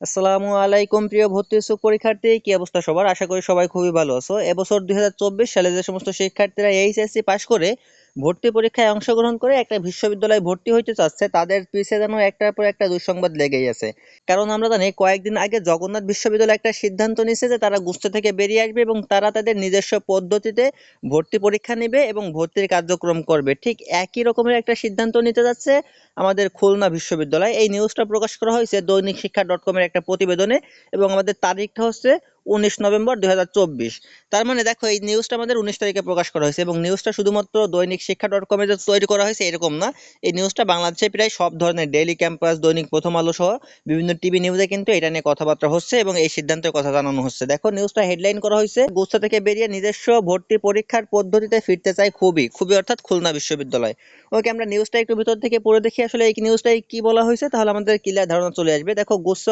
আসসালামু আলাইকুম প্রিয় ভর্তি ইচ্ছুক পরীক্ষার্থী কি অবস্থা সবার? আশা করি সবাই খুবই ভালো আছো। এবছর দুই হাজার চব্বিশ সালে যে সমস্ত শিক্ষার্থীরা এইচএসসি পাশ করে ভর্তি পরীক্ষায় অংশগ্রহণ করে একটা বিশ্ববিদ্যালয়ে ভর্তি হইতে চাচ্ছে, তাদের পিছিয়ে যেন একটার পর একটা দুঃসংবাদ লেগেই আছে। কারণ আমরা জানি, কয়েকদিন আগে জগন্নাথ বিশ্ববিদ্যালয় একটা সিদ্ধান্ত নিয়েছে যে তারা গুস্ত থেকে বেরিয়ে আসবে এবং তারা তাদের নিজস্ব পদ্ধতিতে ভর্তি পরীক্ষা নেবে এবং ভর্তির কার্যক্রম করবে। ঠিক একই রকমের একটা সিদ্ধান্ত নিতে যাচ্ছে আমাদের খুলনা বিশ্ববিদ্যালয়। এই নিউজটা প্রকাশ করা হয়েছে দৈনিক শিক্ষা ডট কমের একটা প্রতিবেদনে এবং আমাদের তারিখটা হচ্ছে উনিশ নভেম্বর দুই হাজার চব্বিশ। তার মানে দেখো, এই নিউজটা আমাদের উনিশ তারিখে প্রকাশ করা হয়েছে এবং নিউজটা শুধুমাত্র দৈনিক শিক্ষা ডট কমে তৈরি করা হয়েছে এরকম না। এই নিউজটা বাংলাদেশে প্রায় সব ধরনের ডেইলি ক্যাম্পাস দৈনিক প্রথম আলো সহ বিভিন্ন টিভি নিউজে কিন্তু এটা নিয়ে কথাবার্তা হচ্ছে এবং এই সিদ্ধান্তের কথা জানানো হচ্ছে। দেখো নিউজটা হেডলাইন করা হয়েছে গুচ্ছা থেকে বেরিয়ে নিজস্ব ভর্তি পরীক্ষার পদ্ধতিতে ফিরতে চাই খুবই খুবই অর্থাৎ খুলনা বিশ্ববিদ্যালয়। ওকে, আমরা নিউজটা একটু ভিতর থেকে পড়ে দেখি আসলে এই নিউজটাই কি বলা হয়েছে, তাহলে আমাদের ক্লিয়ার ধারণা চলে আসবে। দেখো গুচ্ছ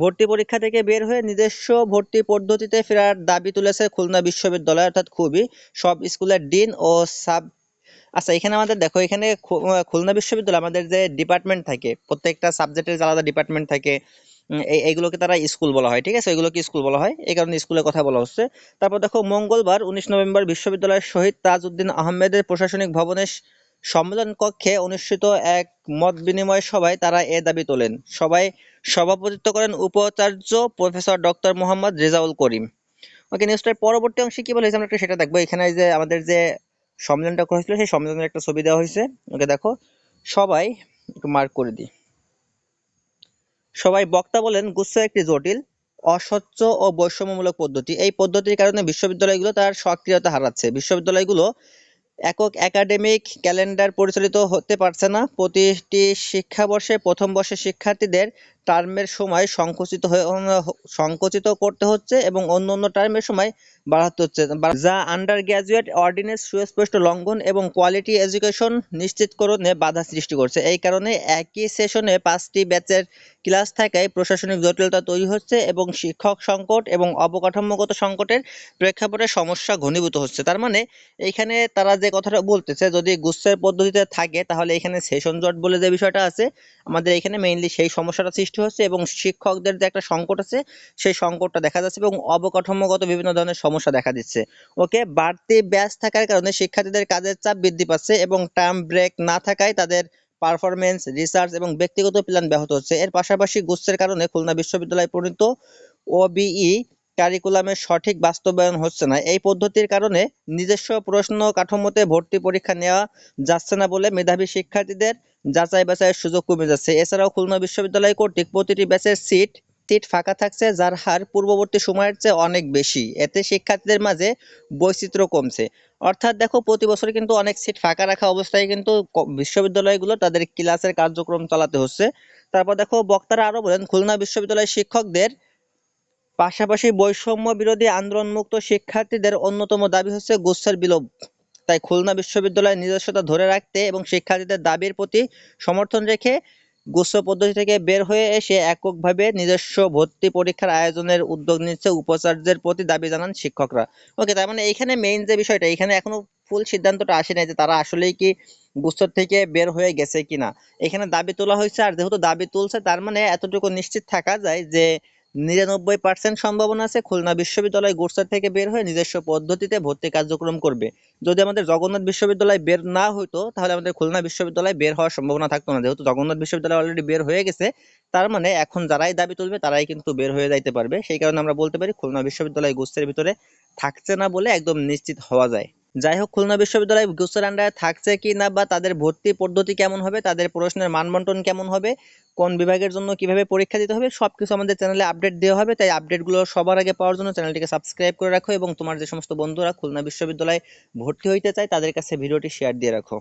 ভর্তি পরীক্ষা থেকে বের হয়ে নিজস্ব ভর্তি পদ্ধতিতে ফেরার দাবি তুলেছে খুলনা বিশ্ববিদ্যালয়, অর্থাৎ খুবই সব স্কুলের ডিন ও সাব আচ্ছা এখানে আমাদের দেখো, এখানে খুলনা বিশ্ববিদ্যালয় আমাদের যে ডিপার্টমেন্ট থাকে, প্রত্যেকটা সাবজেক্টের আলাদা ডিপার্টমেন্ট থাকে এইগুলোকে তারা স্কুল বলা হয়, ঠিক আছে? এগুলোকে স্কুল বলা হয়, এই কারণে স্কুলের কথা বলা হচ্ছে। তারপর দেখো, মঙ্গলবার, উনিশ নভেম্বর বিশ্ববিদ্যালয়ের শহীদ তাজউদ্দিন আহমেদের প্রশাসনিক ভবনের সম্মেলন কক্ষে অনুষ্ঠিত এক মত বিনিময় সভায় তারা এ দাবি তোলেন। সবাই সভাপতিত্ব করেন উপাচার্য professor doctor Mohammad Rezaul Karim. Okay নিউজটার পরবর্তী অংশে কি বলেছে আমরা একটু সেটা দেখব। এখানে যে আমাদের যে সম্মেলনটা করা হয়েছিল, সেই সম্মেলনের একটা ছবি দেওয়া হয়েছে। ওকে, দেখো, সবাই একটু মার্ক করে দিই। সবাই বক্তা বলেন, গুচ্ছ একটি জটিল, অস্বচ্ছ ও বৈষম্যমূলক পদ্ধতি। এই পদ্ধতির কারণে বিশ্ববিদ্যালয়গুলো তার সক্রিয়তা হারাচ্ছে। বিশ্ববিদ্যালয়গুলো একক একাডেমিক ক্যালেন্ডার পরিচালিত হতে পারছে না। প্রতিটি শিক্ষাবর্ষে, প্রথম বর্ষের শিক্ষার্থীদের টার্মের সময় সংকুচিত হয়ে সংকুচিত করতে হচ্ছে এবং অন্য অন্য টার্মের সময় বাড়াতে হচ্ছে। যা আন্ডার গ্র্যাজুয়েট অর্ডিনেন্স সুস্পষ্ট লঙ্ঘন এবং কোয়ালিটি এডুকেশন নিশ্চিতকরণে বাধা সৃষ্টি করছে। এই কারণে একই সেশনে পাঁচটি ব্যাচের ক্লাস থাকায় প্রশাসনিক জটিলতা তৈরি হচ্ছে এবং শিক্ষক সংকট এবং অবকাঠামোগত সংকটের প্রেক্ষাপটে সমস্যা ঘনীভূত হচ্ছে। তার মানে এইখানে তারা যে কথাটা বলতেছে, যদি গুচ্ছের পদ্ধতিতে থাকে, তাহলে এখানে সেশন জট বলে যে বিষয়টা আছে, আমাদের এখানে মেইনলি সেই সমস্যাটা সৃষ্টি হচ্ছে এবং শিক্ষকদের যে একটা সংকট আছে, সেই সংকটটা দেখা যাচ্ছে এবং অবকাঠামোগত বিভিন্ন ধরনের সমস্যা দেখা দিচ্ছে। ওকে, বাড়তি ব্যাস থাকার কারণে শিক্ষার্থীদের কাজের চাপ বৃদ্ধি পাচ্ছে এবং টার্ম ব্রেক না থাকায় তাদের পারফরমেন্স রিসার্চ এবং ব্যক্তিগত প্ল্যান ব্যাহত হচ্ছে। এর পাশাপাশি গুচ্ছের কারণে খুলনা বিশ্ববিদ্যালয় পরিণত ওবিই কারিকুলামের সঠিক বাস্তবায়ন হচ্ছে না। এই পদ্ধতির কারণে নিজস্ব প্রশ্ন কাঠামোতে ভর্তি পরীক্ষা নেওয়া যাচ্ছে না বলে মেধাবী শিক্ষার্থীদের যাচাই বাছাইয়ের সুযোগ কমে যাচ্ছে। এছাড়াও খুলনা বিশ্ববিদ্যালয় কর্তৃক প্রতিটি ব্যাচের সিট সিট ফাঁকা থাকছে, যার হার পূর্ববর্তী সময়ের চেয়ে অনেক বেশি। এতে শিক্ষার্থীদের মাঝে বৈচিত্র্য কমছে। অর্থাৎ দেখো, প্রতি বছর কিন্তু অনেক সিট ফাঁকা রাখা অবস্থায় কিন্তু বিশ্ববিদ্যালয়গুলো তাদের ক্লাসের কার্যক্রম চালাতে হচ্ছে। তারপর দেখো, বক্তারা আরও বলেন, খুলনা বিশ্ববিদ্যালয়ের শিক্ষকদের পাশাপাশি বৈষম্য বিরোধী আন্দোলনমুক্ত শিক্ষার্থীদের অন্যতম দাবি হচ্ছে গুচ্ছের বিলোপ। তাই খুলনা বিশ্ববিদ্যালয়ের নিজস্বতা ধরে রাখতে এবং শিক্ষার্থীদের দাবির প্রতি সমর্থন রেখে গুচ্ছ পদ্ধতি থেকে বের হয়ে এসে এককভাবে নিজস্ব ভর্তি পরীক্ষার আয়োজনের উদ্যোগ নিচ্ছে উপাচার্যের প্রতি দাবি জানান শিক্ষকরা। ওকে, তার মানে এইখানে মেইন যে বিষয়টা, এখানে এখনও ফুল সিদ্ধান্তটা আসে নাই যে তারা আসলেই কি গুচ্ছর থেকে বের হয়ে গেছে কিনা। এখানে দাবি তোলা হয়েছে, আর যেহেতু দাবি তুলছে, তার মানে এতটুকু নিশ্চিত থাকা যায় যে নিরানব্বই পার্সেন্ট সম্ভাবনা আছে। খুলনা বিশ্ববিদ্যালয় গোরসার থেকে বের হয়ে নিজস্ব পদ্ধতিতে ভর্তি কার্যক্রম করবে। যদি আমাদের জগন্নাথ বিশ্ববিদ্যালয় বের না হইতো, তাহলে আমাদের খুলনা বিশ্ববিদ্যালয় বের হওয়ার সম্ভাবনা থাকতো না। যেহেতু জগন্নাথ বিশ্ববিদ্যালয় অলরেডি বের হয়ে গেছে, তার মানে এখন যারাই দাবি তুলবে, তারাই কিন্তু বের হয়ে যাইতে পারবে। সেই কারণে আমরা বলতে পারি, খুলনা বিশ্ববিদ্যালয় গোস্তের ভিতরে থাকছে না বলে একদম নিশ্চিত হওয়া যায়। যাই হোক খুলনা বিশ্ববিদ্যালয় গুসের আন্ডারে থাকছে কি না বা তাদের ভর্তি পদ্ধতি কেমন হবে, তাদের প্রশ্নের মানবন্টন কেমন হবে, কোন বিভাগের জন্য কীভাবে পরীক্ষা দিতে হবে সব কিছু আমাদের চ্যানেলে আপডেট দেওয়া হবে। তাই আপডেটগুলো সবার আগে পাওয়ার জন্য চ্যানেলটিকে সাবস্ক্রাইব করে রাখো এবং তোমার যে সমস্ত বন্ধুরা খুলনা বিশ্ববিদ্যালয়ে ভর্তি হইতে চায়, তাদের কাছে ভিডিওটি শেয়ার দিয়ে রাখো।